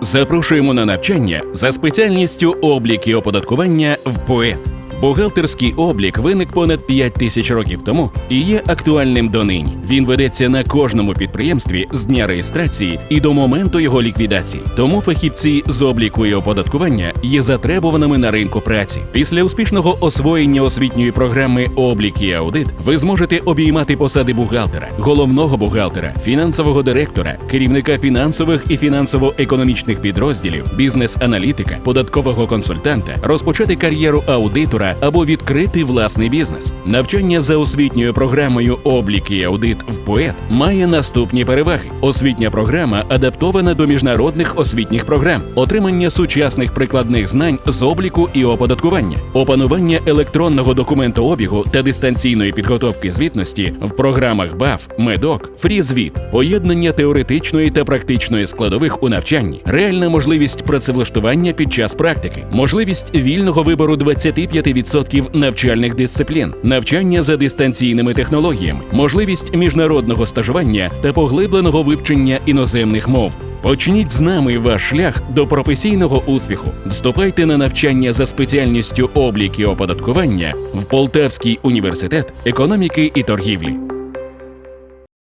Запрошуємо на навчання за спеціальністю облік і оподаткування в ПОЕТ. Бухгалтерський облік виник понад 5 тисяч років тому і є актуальним донині. Він ведеться на кожному підприємстві з дня реєстрації і до моменту його ліквідації. Тому фахівці з обліку і оподаткування є затребуваними на ринку праці. Після успішного освоєння освітньої програми облік і аудит ви зможете обіймати посади бухгалтера, головного бухгалтера, фінансового директора, керівника фінансових і фінансово-економічних підрозділів, бізнес-аналітика, податкового консультанта, розпочати кар'єру аудитора або відкрити власний бізнес. Навчання за освітньою програмою облік і аудит в ПОЕТ має наступні переваги: освітня програма адаптована до міжнародних освітніх програм, отримання сучасних прикладних знань з обліку і оподаткування, опанування електронного документообігу та дистанційної підготовки звітності в програмах БАФ, МЕДОК, Фрізвіт, поєднання теоретичної та практичної складових у навчанні, реальна можливість працевлаштування під час практики, можливість вільного вибору 25% навчальних дисциплін, навчання за дистанційними технологіями, можливість міжнародного стажування та поглибленого вивчення іноземних мов. Почніть з нами ваш шлях до професійного успіху. Вступайте на навчання за спеціальністю облік і оподаткування в Полтавський університет економіки і торгівлі.